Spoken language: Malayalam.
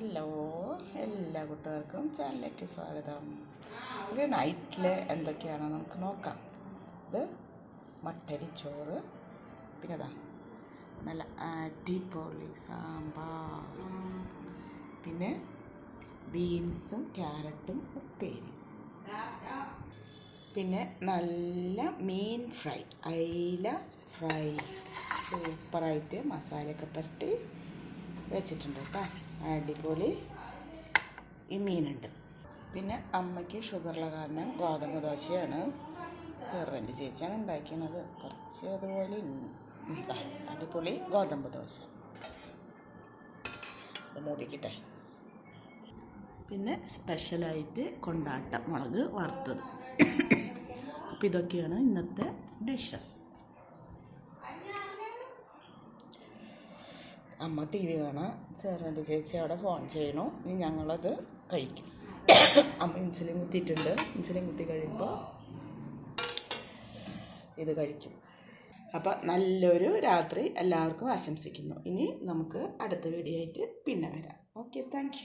ഹലോ എല്ലാ കൂട്ടുകാർക്കും ചാനലിലേക്ക് സ്വാഗതം. ഇത് നൈറ്റിൽ എന്തൊക്കെയാണ് നമുക്ക് നോക്കാം. ഇത് മട്ടരി ചോറ് പിന്നെ ഇതാ നല്ല അടിപൊളി സാമ്പാർ. പിന്നെ ബീൻസും ക്യാരറ്റും ഉപ്പേരി. പിന്നെ നല്ല മീൻ ഫ്രൈ അയില ഫ്രൈ. സൂപ്പറായിട്ട് മസാലയൊക്കെ പുരട്ടി വെച്ചിട്ടുണ്ട് കേട്ടോ അടിപൊളി. ഈ മീനുണ്ട്. പിന്നെ അമ്മയ്ക്ക് ഷുഗറുള്ള കാരണം ഗോതമ്പ് ദോശയാണ്. സെർവന്റ് ചേച്ചിയാണ് ഉണ്ടാക്കിയത്. കുറച്ച് അതുപോലെ അടിപൊളി ഗോതമ്പ് ദോശ. ഇത് മൂടിക്കട്ടെ. പിന്നെ സ്പെഷ്യലായിട്ട് കൊണ്ടാട്ട മുളക് വറുത്തത്. അപ്പം ഇതൊക്കെയാണ് ഇന്നത്തെ ഡിഷസ്. അമ്മ ടി വി കാണാം സെർവന്റ് ചേച്ചി അവിടെ ഫോൺ ചെയ്യണു ഇനി ഞങ്ങളത് കഴിക്കും. അമ്മ ഇൻസുലിൻ കുത്തിയിട്ടുണ്ട്. ഇൻസുലിൻ കുത്തി കഴിയുമ്പോൾ ഇത് കഴിക്കും. അപ്പം നല്ലൊരു രാത്രി എല്ലാവർക്കും ആശംസിക്കുന്നു. ഇനി നമുക്ക് അടുത്ത വീഡിയോ ആയിട്ട് പിന്നെ വരാം. Okay thank